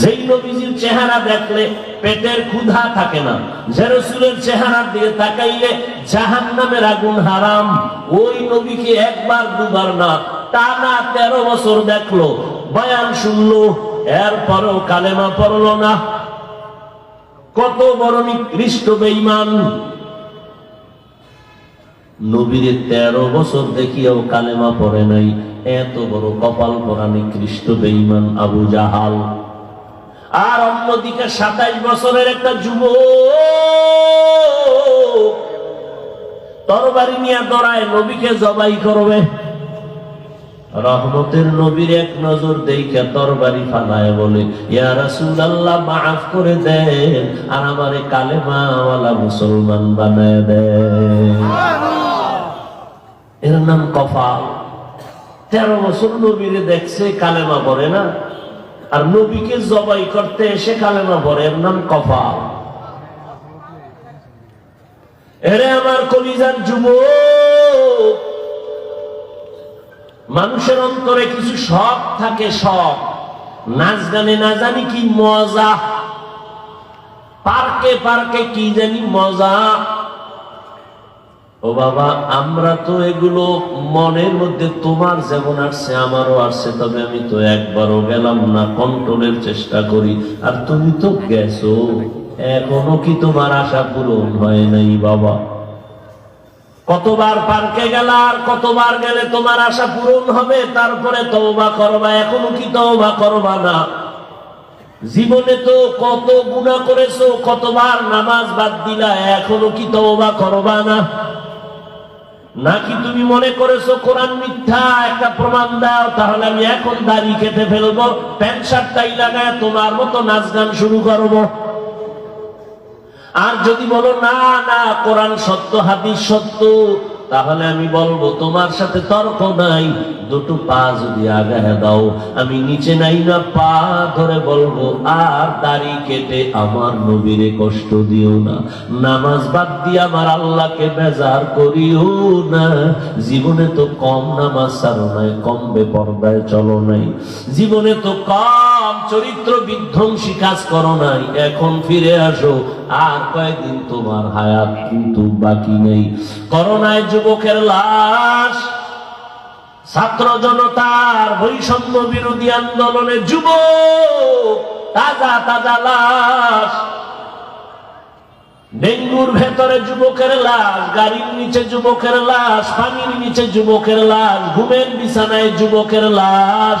যেই নবীজির চেহারা দেখলে পেটের ক্ষুধা থাকে না, যে রসুলের চেহারা দিয়ে তাকাইলে জাহান নামের আগুন হারাম। ওই নবীকে একবার, দুবার না, টানা তেরো বছর দেখল, বয়ান শুনলো, এরপরও কালেমা পড়ল না। কত বড় নিকৃষ্ট নবীরে তেরো বছর দেখিয়াও কালেমা পড়ে নাই, এত বড় কপাল পরা নিকৃষ্ট বেঈমান আবু জাহাল। আর অন্যদিকে সাতাইশ বছরের একটা যুব তরবারি নিয়ে দড়ায় নবীকে জবাই করবে। রহমতের নবীর এক নজর দেখে তরবারি ফালায় বলে, ইয়া মাফ করে দেন আর আমারে কালেমাওয়ালা মুসলমান বানায় দেন। এর নাম কফাল। তেরো বছর নবীরে দেখছে, কালেমা পড়ে না। আর নবীকে জবাই করতে এসে কালেমা পড়ে, এর নাম কফাল। এরে আমার কলিজার যুবক, মানুষের অন্তরে কিছু শখ থাকে, শখ। নাচ গানে না জানি কি মজা। পার্কে পার্কে কি জানি মজা। ও বাবা, আমরা তো এগুলো মনের মধ্যে তোমার যেমন আসছে, আমারও আসছে, তবে আমি তো একবারও গেলাম না, কন্ট্রোলের চেষ্টা করি। আর তুমি তো গেছো, এখনও কি তোমার আশা পূরণ হয় নাই, বাবা? কতবার পার্কে গেলা, আর কতবার গেলে তোমার আশা পূরণ হবে, তারপরে তওবা করবা এখনও কি তওবা করবা না? জীবনে তো কত গুণা করেছ, কতবার নামাজ বাদ দিলা, এখনও কি তওবা করবা না? নাকি তুমি মনে করেছ কোরআন মিথ্যা, একটা প্রমাণ দাও, তাহলে আমি এখন দাড়ি কেটে ফেলব, প্যান্ট শার্টটাই লাগায় তোমার মতো নাচ গান শুরু করব। আর যদি বলো, না না, কোরআন সত্য, হাদিস সত্য তাহলে আমি বলব, তোমার সাথে তর্ক নাই। দুটো পা যদি আগায় দাও, আমি নিচে নাই না, পা ধরে বলব, আর দাড়ি কেটে আমার নবীরে কষ্ট দিও না। নামাজ বাদ দিয়ে আমার আল্লাহকে বেজার করিও না। জীবনে তো কম নামাজ ছাড়ো নাই কম বেপর্দায় চলো নাই। জীবনে তো কম চরিত্র বিধ্বংসী কাজ করো নাই। এখন ফিরে আসো আর কয়েকদিন তোমার হায়াত কিন্তু বাকি নেই। করোনায় যুবকের লাশ, ছাত্র জনতার বৈষম্য বিরোধী আন্দোলনে যুবক, তাজা তাজা লাশ। ডেঙ্গুর ভেতরে যুবকের লাশ, গাড়ির নিচে যুবকের লাশ, পানির নিচে যুবকের লাশ, ঘুমের বিছানায় যুবকের লাশ।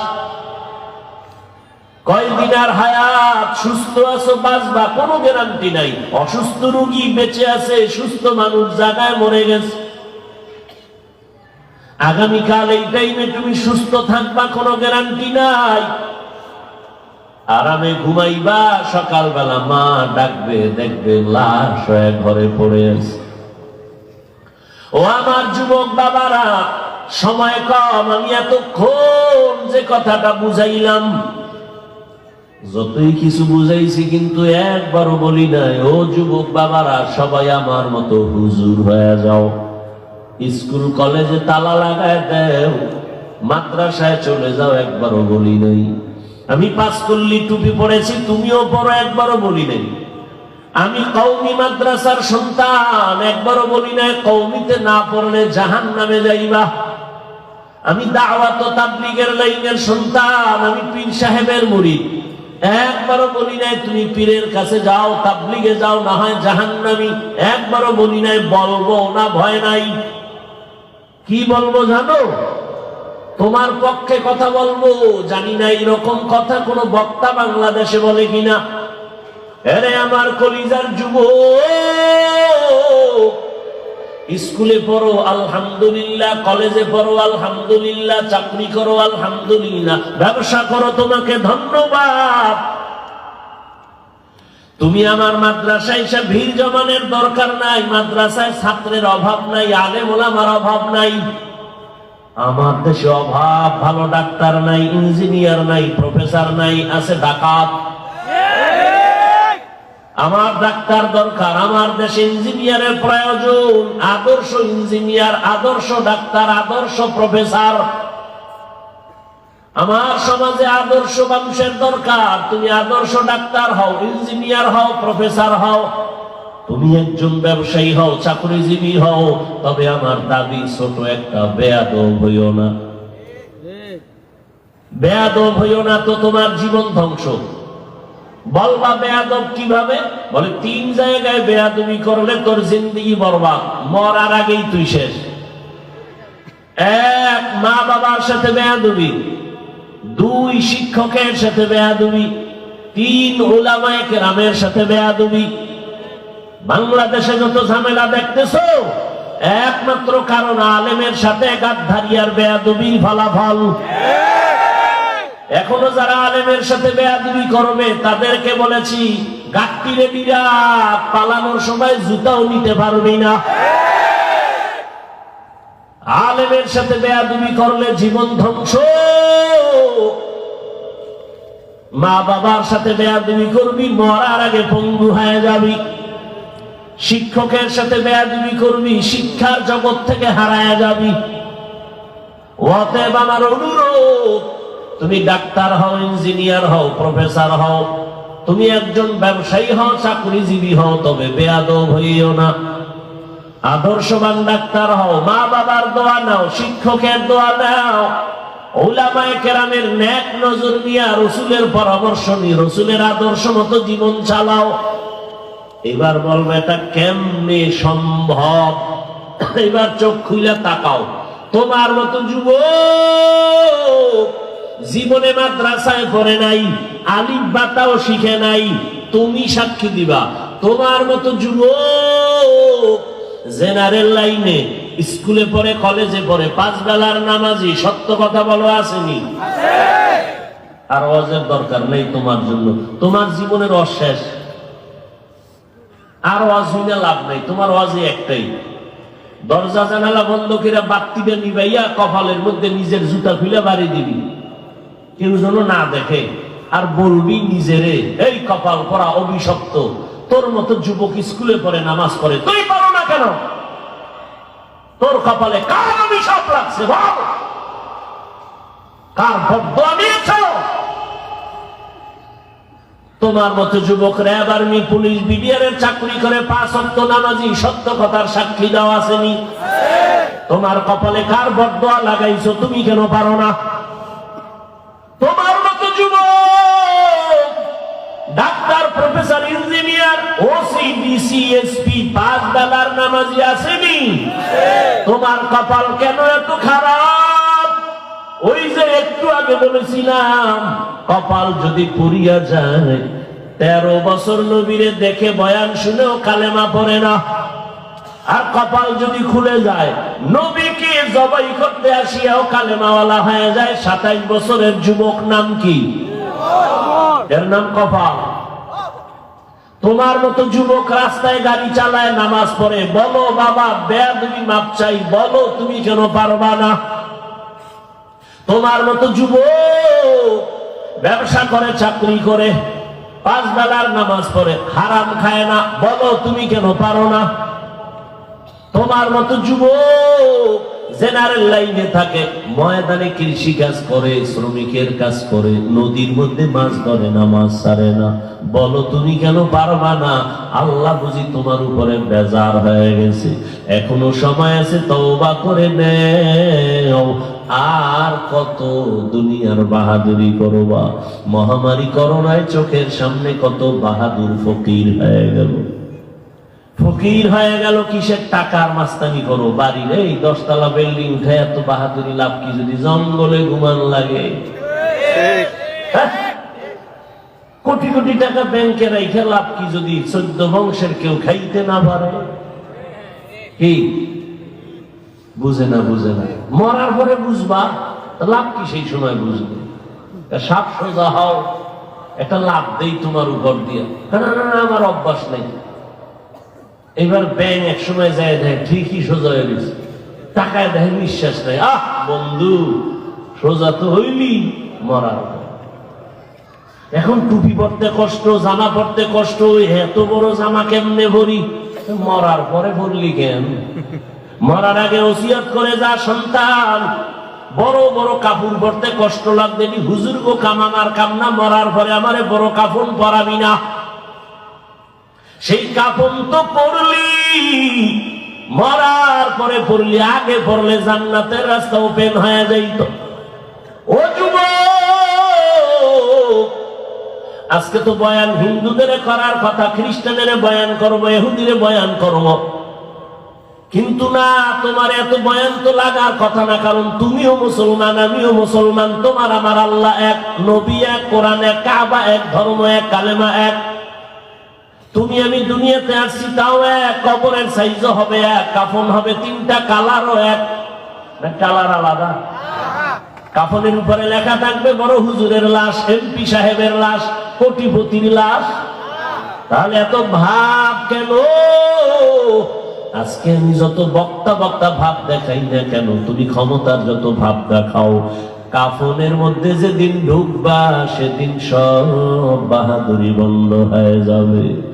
কয়দিন আর হায়াত, সুস্থ আছো, বাঁচবা, কোনো গ্যারান্টি নাই। অসুস্থ রোগী বেঁচে আছে, সুস্থ মানুষ মরে গেছে। আগামীকাল এই টাইমে তুমি সুস্থ থাকবা, কোনো গ্যারান্টি নাই। আরামে ঘুমাইবা, সকালবেলা মা ডাকবে, দেখবে লাশ হয়ে ঘরে পড়ে আছে। ও আমার যুবক বাবারা, সময় কম, আমি এতক্ষণ যে কথাটা বুঝাইলাম। যতই কিছু বুঝাইছি, কিন্তু একবারও বলি নাই, ও যুবক বাবারা, সবাই আমার মতো হুজুর হয়ে যাও। স্কুল, কলেজে তালা লাগায় দেও, মাদ্রাসায় চলে যাও, একবারও বলি নাই। আমি পাস করলি টুপি পড়েছি তুমিও পড়ো একবারও বলি নাই। আমি কৌমি মাদ্রাসার সন্তান, একবারও বলি নাই কৌমিতে না পড়লে জাহান নামে যাইবা। আমি দাওয়াত তাবলিগের লাইনের সন্তান, আমি পীর সাহেবের মুড়ি একবারও বলি নাই, তুমি পীরের কাছে যাও, তাবলিগে যাও, না হয় জাহান্নামি। একবারও বলি নাই, বলব না, ভয় নাই। কি বলব জানো? তোমার পক্ষে কথা বলব, জানি না এরকম কথা কোন বক্তা বাংলাদেশে বলে কিনা। আমার কলিজার যুব স্কুলে পড়ো, আলহামদুলিল্লাহ। কলেজে পড়ো, আলহামদুলিল্লাহ। চাকরি করো, আলহামদুলিল্লাহ। ব্যবসা করো, তোমাকে ধন্যবাদ। তুমি আমার মাদ্রাসায় এসে ভিড় জমানের দরকার নাই, মাদ্রাসায় ছাত্রের অভাব নাই, আলেম ওলামার অভাব নাই। আমার দেশে অভাব, ভালো ডাক্তার নাই, ইঞ্জিনিয়ার নাই, প্রফেসর নাই, আছে ডাকাত। আমার ডাক্তার দরকার, আমার দেশে ইঞ্জিনিয়ারের প্রয়োজন। আদর্শ ইঞ্জিনিয়ার, আদর্শ ডাক্তার, আদর্শ প্রফেসর। আমার সমাজে আদর্শ মানুষের দরকার। তুমি আদর্শ ডাক্তার হও, ইঞ্জিনিয়ার হও, প্রফেসর হও। তুমি একজন ব্যবসায়ী হও, চাকরিজীবী হও, তবে আমার দাবি, ছোট একটা বেয়াদব হইও না। বেয়াদব হইও না তো তোমার জীবন ধ্বংস। বলবা বেয়াদব কীভাবে? বলে, তিন জায়গায় বেয়াদবি করলে তোর জিন্দগি বরবাদ, মরার আগেই তুই শেষ। এক মা বাবার সাথে বেয়াদবি, দুই শিক্ষকের সাথে বেয়াদবি, তিন ওলামায়ে কেরামের সাথে বেয়াদবি। বাংলাদেশে যত ঝামেলা দেখতেছো, একমাত্র কারণ আলেমের সাথে গাদ্ধারিয়ার বেয়াদবির ফলাফল। এখনও যারা আলেমের সাথে বেয়াদবি করবে, তাদেরকে বলেছি গাত্তিরে বিরাট পালানোর সময় জুতাও নিতে পারবি না। আলেমের সাথে বেয়াদবি করলে জীবন ধ্বংস। মা বাবার সাথে বেয়াদবি করবি, মরার আগে পঙ্গু হয়ে যাবি। শিক্ষকের সাথে বেয়াদবি করবি, শিক্ষার জগৎ থেকে হারায় যাবি। অতএব আমার অনুরোধ তুমি ডাক্তার হও, ইঞ্জিনিয়ার হও, প্রফেসর হও, তুমি একজন ব্যবসায়ী হও, চাকরিজীবী হও, তবে বেয়াদব হইও না। আদর্শবান ডাক্তার হও মা বাবার দোয়া নাও, শিক্ষকের দোয়া নাও ন্যাক নজর রসুলের রসুলের আদর্শ মতো জীবন চালাও। এবার সম্ভব? এবার চোখ খুলে তাকাও, তোমার মতো যুব জীবনে মাদ্রাসায় পড়ে নাই, আলিফ বাতাও শিখে নাই, তুমি সাক্ষী দিবা। তোমার মতো যুব জেনারেল লাইনে স্কুলে পড়ে, কলেজে পড়ে, পাঁচ বেলার নামাজি, সত্য কথা বলো আসেনি? আর ওয়াজের দরকার নেই তোমার জন্য। তোমার জীবনের অশেষ। আর ওয়াজ হইলে লাভ নেই, তোমার ওয়াজে একটাই। দরজা জানালা বন্ধ করে বাত্তিটা নিবাইয়া কপালের মধ্যে নিজের জুতা খুলে বাড়ি দিবি। কেউ যেন না দেখে। আর বলবি নিজেরে এই কপাল পরা অভিশপ্ত তোর মতো যুবক স্কুলে পড়ে নামাজ পড়ে তুই পারো না কেন? তোর কপালে কার অভিশাপ লাগছে বল? কার বদ্ধ নিয়েছ তোমার মতো যুবক র্যাব আর্মি পুলিশ বিডিআর এর চাকরি করে পাঁচ অক্ট নামাজি সত্য কথার সাক্ষী দেওয়া আসেনি। তোমার কপালে কার বদয়া লাগাইছো তুমি কেন পারো না? Professor engineer OC DC SP পাঁচ বেলার নামাজি আসেনি? তোমার কপাল কেন এত খারাপ? ওই যে একটু আগে বলেছিলাম, কপাল যদি পুরিয়া যায়, তেরো বছর নবীরে দেখে বয়ান শুনেও কালেমা পড়ে না। আর কপাল যদি খুলে যায়, নবীকে জবাই করতে আসিয়াও কালেমাওয়ালা হয়ে যায়। সাতাইশ বছরের যুবক নাম কি? এর নাম কপাল। তোমার মতো যুবক রাস্তায় গাড়ি চালায়, নামাজ পড়ে। বলো, বাবা বেয়াদবি মাপ চাই। বলো, তুমি কেন পারবা না? তোমার মতো যুবক ব্যবসা করে, চাকরি করে, পাঁচ বেলার নামাজ পড়ে, হারাম খায় না। বলো, তুমি কেন পারো না? তোমার মতো যুবক জেনারেল লাইনে থাকে, ময়দানে কৃষি কাজ করে, শ্রমিকের কাজ করে, নদীর মধ্যে মাছ ধরে না, মাছ ছাড়ে না। বলো তুমি কেন পারবা না? আল্লাহ বুঝি তোমার উপরে বেজার হয়ে গেছে। এখনও সময় আছে, তওবা করে নেও। আর কত দুনিয়ার বাহাদুরি করবা? মহামারী করোনায় চোখের সামনে কত বাহাদুর ফকির হয়ে গেল। ফকির হয়ে গেল কিসের টাকার মাস্তানি করো? বাড়ির এই দশতলা বিল্ডিং উঠে এত বাহাদুরি লাভ কি যদি জঙ্গলে ঘুমান লাগে? হ্যাঁ? কোটি কোটি টাকা ব্যাংকে রেখে লাভ কি যদি চোদ্দ বংশের কেউ খাইতে না পারে? কি? বুঝে না বুঝে না। মরার পরে বুঝবা লাভ কি সেই সময় বুঝবে? সাপ সোজা হও একটা লাভ দেই তোমার উপর দিয়ে। না না, আমার অভ্যাস নেই। এবার ব্যাং এক সময় যায় দেয়, ঠিকই সোজা হয়ে গেছে। টাকায় দেখে বিশ্বাস নেই আহ, বন্ধু, সোজা তো হইলি, মরার। এখন টুপি পরতে কষ্ট, জামা পরতে কষ্ট এত বড় জামা কেমনে ভরি? মরার পরে ভরলি কেন? মরার আগে ওসিয়ত করে যা সন্তান, বড় বড় কাপড় পরতে কষ্ট লাগবে হুজুর গো, কামানার কামনা মরার পরে আমারে বড় কাপড় পরাবি না। সেই কাপড় তো পরলি মরার পরে পড়লি, আগে পড়লে জান্নাতের রাস্তা ওপেন হয়ে যাইত। ও যুবক, আজকে তো বয়ান হিন্দুদের করার কথা খ্রিস্টানের বয়ান করব এহুদির বয়ান করব। কিন্তু না, তোমার এত বয়ান তো লাগার কথা না, কারণ তুমিও মুসলমান, আমিও মুসলমান, তোমার আমার আল্লাহ এক, নবী এক, কোরআন এক, কাবা এক, ধর্ম এক, কালেমা এক। তুমি আমি দুনিয়াতে আসছি, তাও এক, কবরের সাইজও হবে এক, কাফন হবে তিনটা, কালারও এক। কালার আলাদা। কাফনের উপরে লেখা থাকবে, বড় হুজুরের লাশ, এমপি সাহেবের লাশ, কোটিপতির লাশ। তাহলে এত ভাব কেন? আজকে আমি যত বক্তা বক্তা ভাব দেখাই না কেন? তুমি ক্ষমতার যত ভাব দেখাও। কাফনের মধ্যে যেদিন ঢুকবা, সেদিন সব বাহাদুরি বন্ধ হয়ে যাবে।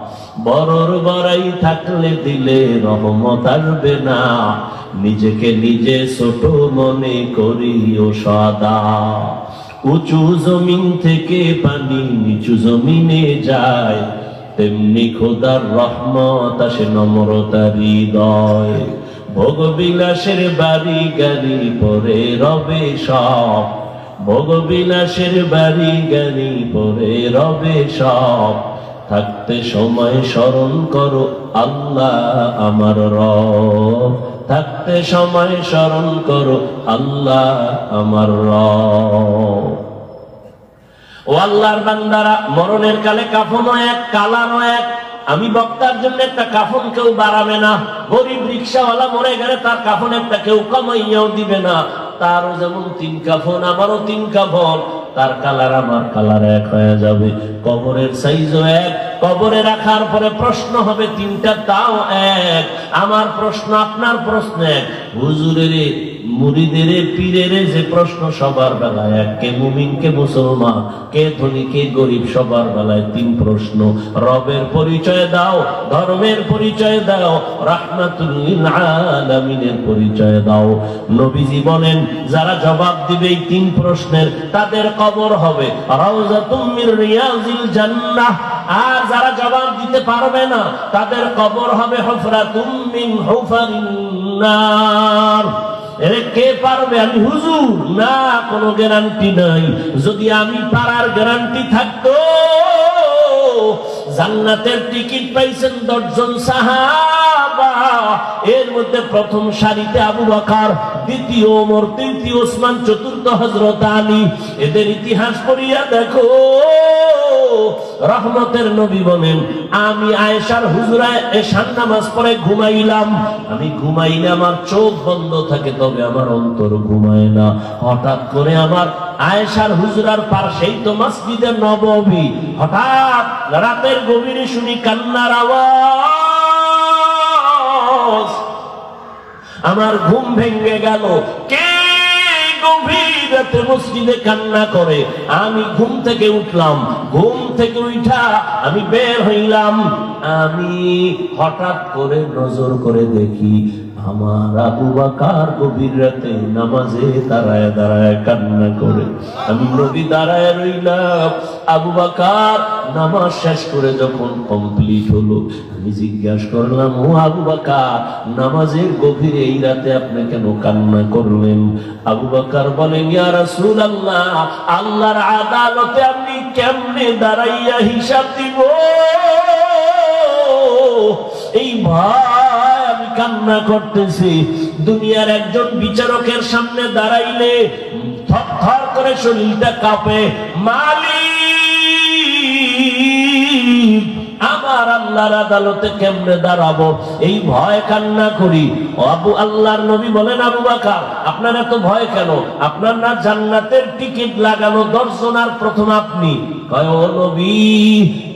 বড়র বড়াই থাকলে দিলে রহমত আসবে না। নিজেকে নিজে ছোট মনে করি ও সদা। উঁচু জমিন থেকে পানি নিচু জমিনে যায়। তেমনি খোদার রহমত আসে নম্রতা হৃদয়। ভোগ বিলাসের বাড়ি গাড়ি পরে রবে সব। ভোগ বিলাসের বাড়ি গাড়ি পরে রবে সব। থাকতে সময় স্মরণ করো আল্লাহ আমার রব। থাকতে সময় স্মরণ করো আল্লাহ আমার রব। ও আল্লাহর বান্দারা, মরণের কালে কাফনও এক কালারও এক। আমি বক্তার জন্য একটা কাফন কেউ বাড়াবে না। গরিব রিক্সাওয়ালা মরে গেলে তার কাফন একটা কেউ কমাইয়াও দিবে না। তারও যেমন তিন কাফন, আমারও তিন কাফন। তার কালার আমার কালার এক হয়ে যাবে। কবরের সাইজও এক। কবরে রাখার পরে প্রশ্ন হবে তিনটা, তাও এক। আমার প্রশ্ন, আপনার প্রশ্ন এক। হুজুরের, মুড়িদের, পীরের যে প্রশ্ন সবার বেলায় এক। কে মুমিন, কে মুসলমান, কে ধনী, কে গরিব, সবার বেলায় তিন প্রশ্ন। রবের পরিচয় দাও, ধর্মের পরিচয় দাও, রাহমাতুল্লিল আলামিনের পরিচয় দাও। নবীজি বলেন, যারা জবাব দিবে এই তিন প্রশ্নের, তাদের কবর হবে রাউজাতুম মির রিয়াজিল জান্নাহ। আর যারা জবাব দিতে পারবে না, তাদের কবর হবে হফরা তুমিন হৌফার এরে কে পারবে? আমি হুজুর। না, কোনো গ্যারান্টি নাই। যদি আমি পারার গ্যারান্টি থাকতো জান্নাতের টিকিট পাইছেন দশজন সাহাবা। এর মধ্যে প্রথম সারিতে আবু বকর, দ্বিতীয় ওমর, তৃতীয় ওসমান, চতুর্থ হযরত আলী। এদের ইতিহাস পড়িয়া দেখো, রহমতের নবী বলেন, আমি আয়েশার হুজুরায় এশার নামাজ পড়ে ঘুমাইলাম। আমি ঘুমাইলে আমার চোখ বন্ধ থাকে, তবে আমার অন্তর ঘুমায় না। হঠাৎ করে আমার আয়েশার হুজুরার পাশেই তো মসজিদে নববী হঠাৎ রাতের গভীরে শুনি কান্নার আওয়াজ। আমার ঘুম ভেঙে গেল। কে গভীর কান্না করে? আমি ঘুম থেকে উঠলাম। ঘুম থেকে উঠা আমি বের হইলাম। আমি হঠাৎ করে নজর করে দেখি আমার আবু বাকার গভীর রাতে নামাজে দাঁড়ায় দাঁড়ায় কান্না করে। আমি নবী দাঁড়ায় রইলাম। আবু বাকার নামাজ শেষ করে যখন কমপ্লিট হলো, আমি জিজ্ঞাসা করলাম, ও আবু বাকার, নামাজের গভীরে এই রাতে আপনি কেন কান্না করলেন? আবু বাকার বলেন, ইয়া রাসূলুল্লাহ, আল্লাহর আদালতে আপনি কেমনে দাঁড়াইয়া হিসাব দিব? এই ভাই আমি কান্না করতেছি। দুনিয়ার একজন বিচারকের সামনে দাঁড়াইলে থর করে শরীরটা কাঁপে। মালিক! আল্লাহ আল্লাহর আদালতে কেমনে দাঁড়াবো? এই ভয় কান্না করি। আবু আল্লাহর নবী বলেন, আবু বাকার, আপনার এত ভয় কেন? আপনার না জান্নাতের টিকিট লাগানো দর্শন আর প্রথম আপনি?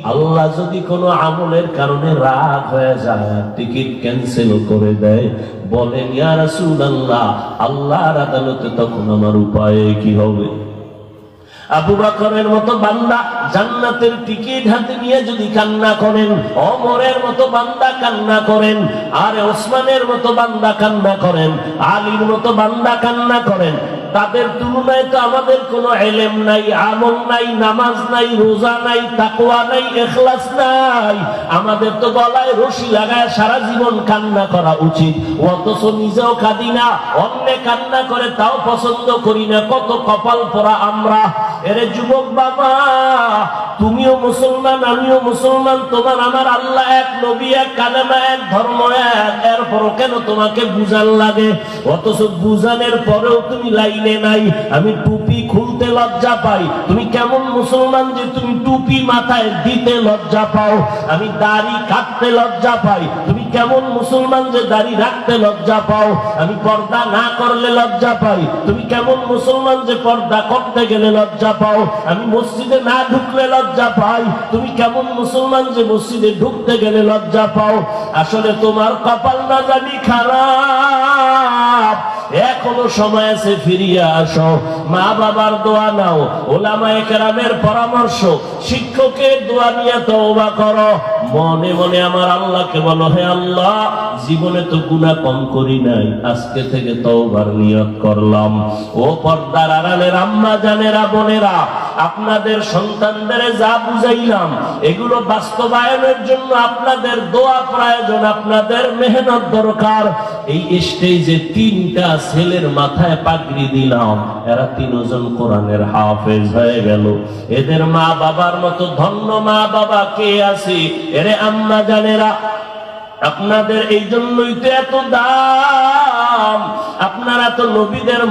আল্লাহ যদি কোনো আমলের কারণে রাগ হয়ে যায়, টিকিট ক্যান্সেল করে দেয়। বলেন, ইয়া রাসূলুল্লাহ, আল্লাহর আদালতে তখন আমার উপায় কি হবে? আবু বাকরের মতো বান্দা জান্নাতের টিকিট হাতে নিয়ে যদি কান্না করেন, অমরের মতো বান্দা কান্না করেন, আর ওসমানের মতো বান্দা কান্না করেন, আলীর মতো বান্দা কান্না করেন তাদের তুলনায় তো আমাদের কোনো এলেম নাই, আমল নাই, নামাজ নাই, রোজা নাই, তাকওয়া নাই এখলাস নাই। আমাদের তো গলায় রশি লাগায় সারা জীবন কান্না করা উচিত। অথচ নিজেও কাঁদি না, অন্যে কান্না করে তাও পছন্দ করি না। কত কপাল পরা আমরা। এরে যুবক বাবা, তুমিও মুসলমান, আমিও মুসলমান, তোমার আমার আল্লাহ এক, নবী এক, কালেমা এক, ধর্ম এক। এরপরও কেন তোমাকে বুঝান লাগে? অথচ বুঝানোর পরেও তুমি লাইনে নাই। আমি টুপি খুলতে লজ্জা পাই। তুমি কেমন মুসলমান যে তুমি টুপি মাথায় দিতে লজ্জা পাও? আমি দাড়ি কাটতে লজ্জা পাই। তুমি কেমন মুসলমান যে দাড়ি রাখতে লজ্জা পাও? আমি পর্দা না করলে লজ্জা পাই। তুমি কেমন মুসলমান যে পর্দা করতে গেলে লজ্জা পাও? আমি মসজিদে না ঢুকলে লজ্জা পাই। তুমি কেমন মুসলমান যে মসজিদে ঢুকতে গেলে লজ্জা পাও? আসলে তোমার কপাল না জানি খারাপ। এখনও সময় আছে, ফিরিয়ে আসো। মা বাবার দোয়া নাও, ওলামায়ে কেরামের পরামর্শ, শিক্ষকের দোয়া নিয়ে তওবা করো। মনে মনে আমার আল্লাহকে বলো, হে আল্লাহ, জীবনে তো গুণা কম করি নাই, আজকে থেকে তওবার নিয়ত করলাম। ও পর্দার আড়ালের আম্মা জানেরা বোনেরা আপনাদের সন্তানদের যা বুঝাইলাম, এগুলো বাস্তবায়নের জন্য আপনাদের দোয়া প্রয়োজন, আপনাদের মেহনত দরকার। এই স্টেজে তিনটা ছেলের মাথায় পাগড়ি দিলাম, এরা তিনজন কোরআনের হাফেজ হয়ে গেল। এদের মা বাবার মতো ধন্য মা বাবা কে আছে? এরে আম্মা জানেরা, আপনাদের এই জন্যই তো এত দাম।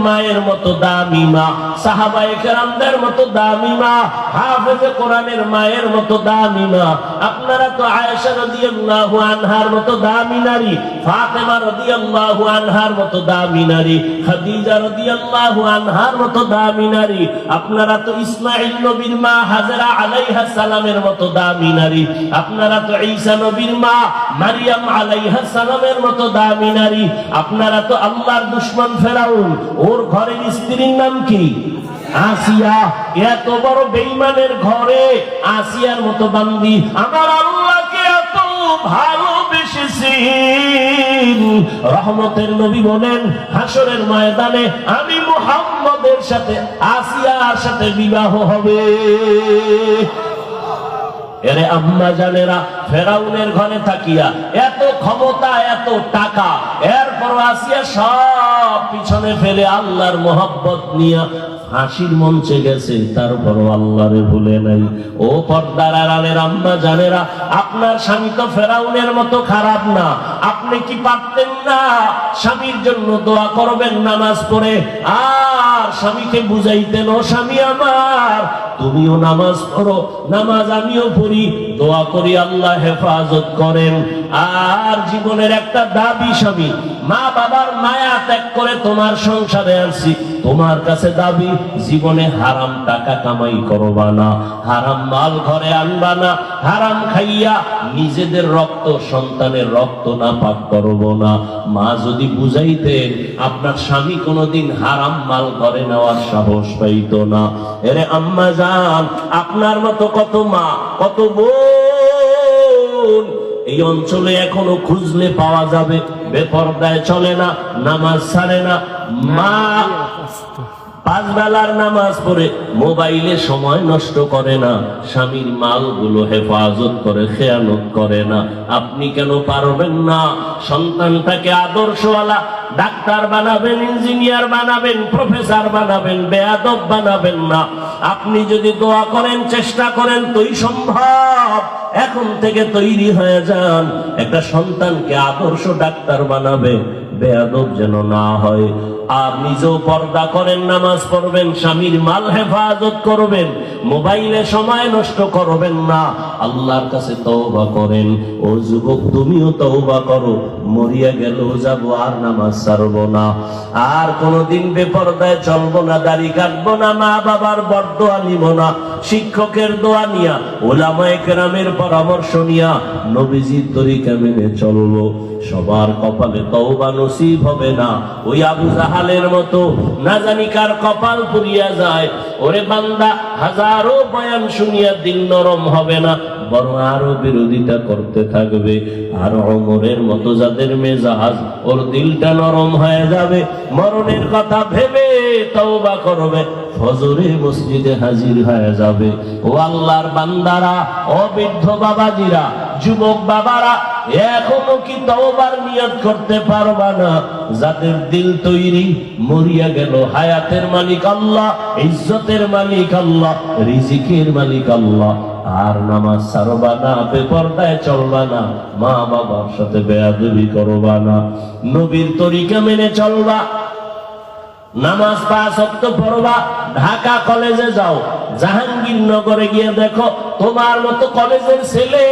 মায়ের মতো দামি মা, সাহাবায়ে কেরামদের মতো দামি মা, হাফেজে কোরআনের মায়ের মতো দামি মা। আপনারা তো আয়েশা রাদিয়াল্লাহু আনহার মতো দামি নারী, ফাতেমা রাদিয়াল্লাহু আনহার মতো দামি নারী, খাদিজা রাদিয়াল্লাহু আনহার মতো দামি নারী। আপনারা তো ইসমাঈল নবীর মা, হাজরা আলাইহা সালামের মতো দামি নারী। আপনারা তো ঈসা নবীর মা, মারিয়াম আলাইহা সালামের মতো দামি নারী। আপনারা তো আল্লাহর দুশ্মন ফেরাউন ওর ঘরের স্ত্রীর নাম কি? আসিয়া, এত বড় বেইমানের ঘরে আসিয়ার মতো বান্দি। আমার আল্লাহকে এত ভালোবেসেছেন রহমতের নবী বলেন, হাসরের ময়দানে আমি মুহাম্মদের সাথে আসিয়ার সাথে বিবাহ হবে। এরে আম্মা জানেরা, ফেরাউনের ঘরে থাকিয়া এত ক্ষমতা, এত টাকা, এরপর আসিয়া সব পিছনে ফেলে আল্লাহর মোহাব্বত নিয়া হাসির মঞ্চে গেছে, তারপরও আল্লাহরে ভুলে নাই। ও পর্দার আড়ালের আম্মা জানেরা, আপনার স্বামী তো ফেরাউনের মতো খারাপ না, আপনি কি পারতেন না স্বামীর জন্য দোয়া করবেন নামাজ পড়ে? আর স্বামীকে বুঝাইতেন, ও স্বামী আমার, তুমিও নামাজ পড়ো, নামাজ আমিও পড়ি। দোয়া করি আল্লাহ হেফাজত করেন। আর জীবনের একটা দাবি স্বামী, মা বাবার মায়া ত্যাগ করে তোমার সংসারে আনছি। তোমার কাছে দাবি, জীবনে হারাম টাকা কামাই করবা না, হারাম মাল ঘরে আনবা না, হারাম খাইয়া নিজেদের রক্ত, সন্তানের রক্ত না পাক করব না। মা যদি বুঝাইতেন, আপনার স্বামী কোনোদিন হারাম মাল ঘরে নেওয়ার সাহস পাইতো না। এরে আম্মা যান আপনার মতো কত মা, কত বোন এই অঞ্চলে এখনও খুঁজলে পাওয়া যাবে, বেপরদায় চলে না, নামাজ ছাড়ে না। মা পাঁচ বেলার নামাজ পড়ে, মোবাইলে সময় নষ্ট করে না। স্বামীর মালগুলো হেফাজত করে, খেয়ানত করে না। আপনি কেন পারবেন না? সন্তানটাকে আদর্শওয়ালা, ডাক্তার বানাবেন, ইঞ্জিনিয়ার বানাবেন, প্রফেসর বানাবেন, বেয়াদব বানাবেন না। আপনি যদি দোয়া করেন, চেষ্টা করেন তোই সম্ভব। এখন থেকে তৈরি হয়ে যান। একটা সন্তানকে আদর্শ ডাক্তার বানাবে। বেয়াদব যেন না হয়। আর নিজেও পর্দা করেন, নামাজ পড়বেন, স্বামীর মাল হেফাজত করবেন, মোবাইলে সময় নষ্ট করবেন না। আল্লাহর কাছে তওবা করেন, ও যুবক তুমিও তওবা করো, মরিয়া গেল যাব, আর নামাজ ছাড়বো না। আর কোনোদিন বেপরদায় চলবো না, দাড়ি কাটবো না, মা বাবার বরদোয়া নিব না, শিক্ষকের দোয়া নিয়া ওলামায়ে কেরামের পরামর্শ নিয়া, নবীজির তরিকা মেনে চলবো। সবার কপালে তওবা নসিব হবে না। ওই আবু জাহালের মতো। না জানি কার কপাল পুরিয়া যায়। ওরে বান্দা, হাজারো বয়ান শুনিয়া দিল নরম হবে না, বরং আরও বিরোধিতা করতে থাকবে। আর অমরের মতো যাদের মেজাজ, ওর দিলটা নরম হয়ে যাবে। মরণের কথা ভেবে তওবা করবে, ফজরে মসজিদে হাজির হয়ে যাবে। ও আল্লাহর বান্দারা, অবৃদ্ধ বাবাজিরা, যুবক বাবারা এখনও কি তওবার নিয়ত করতে পারবা না? যাদের দিল তৈরি, মরিয়া গেল। হায়াতের মালিক আল্লাহ, ইজ্জতের মালিক আল্লাহ, রিজিকের মালিক আল্লাহ। আর নামাজ ছাড়বা না, বেপরদায় চলবা না মা বাবার সাথে বেয়াদবি করবা না। নবীর তরিকা মেনে চলবা। নামাজ পাঁচ অক্ত পড়বা, ঢাকা কলেজে যাও। জাহাঙ্গীরনগরে গিয়ে দেখো, তোমার মতো কলেজের ছেলে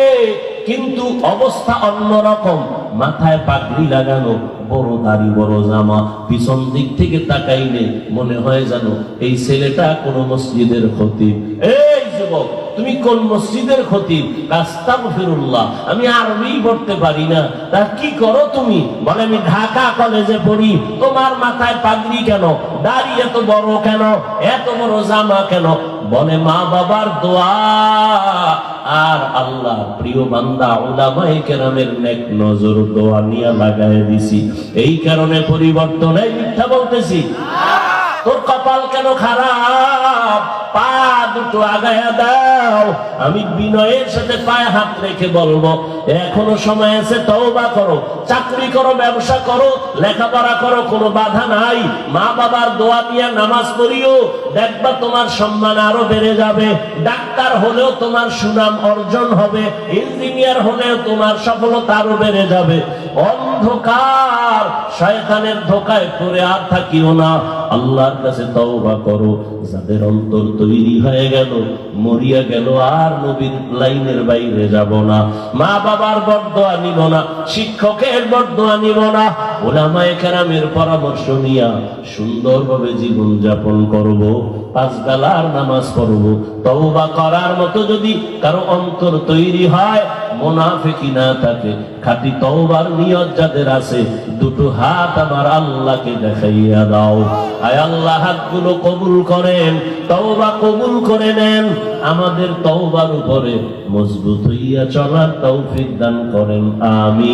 কিন্তু অবস্থা অন্যরকম। মাথায় পাগড়ি লাগানো, বড় দাড়ি, বড় জামা, পিছন দিক থেকে তাকাইলে মনে হয় জানো এই ছেলেটা কোন মসজিদের খতিব। এই যুবক, তুমি কোন মসজিদের খতিব? কাস্তাম ফিরুল্লাহ আমি আরবি পড়তে পারি না। তা কি করো তুমি? বলে, আমি ঢাকা কলেজে পড়ি। তোমার মাথায় পাগড়ি কেন? দাড়ি এত বড় কেন? এত বড় জামা কেন? বলে, মা বাবার দোয়া। আর আল্লাহ প্রিয় বান্দা ওলামাই কেরামের নেক নজর দোয়া নিয়ে লাগায় দিছি। এই কারণে পরিবর্তন এই মিথ্যা বলতেছি। তোর কপাল কেন খারাপ? পা দুটো আগায়া দাও। আমি বিনয়ের সাথে পায়ে হাত রেখে বলব, এখনও সময় আছে, তওবা করো। চাকরি করো, ব্যবসা করো, লেখাপড়া করো, কোনো বাধা নাই। মা বাবার দোয়া দিয়া নামাজ পড়িও, দেখবা তোমার সম্মান আরও বেড়ে যাবে। ডাক্তার হলেও তোমার সুনাম অর্জন হবে, ইঞ্জিনিয়ার হলেও তোমার সফলতা আরও বেড়ে যাবে। অন্ধকার, শয়তানের ধোকায় পড়ে আর থাকিও না। আল্লাহর কাছে তওবা করো, যাদের তৈরি হয়ে গেল, মরিয়া গেল, আর নবীর লাইনের বাইরে যাব না। মা বাবার বরদোয়া আনিব না, শিক্ষকের বরদোয়া আনিব না। ওলামায়ে কেরামের পরামর্শ নিয়া সুন্দরভাবে জীবন যাপন করব, পাঁচ বেলার নামাজ পড়ব, তওবা করার মতো যদি কারও অন্তর তৈরি হয় মোনাফেকি না থাকে। খাঁটি তওবার নিয়ত যাদের আছে, দুটো হাত আমার আল্লাহকে দেখাইয়া দাও। আয় আল্লাহ, হাতগুলো কবুল করেন, তওবা কবুল করে নেন। আমাদের তওবার উপরে মজবুত হইয়া চলার তৌফিক দান করেন আমি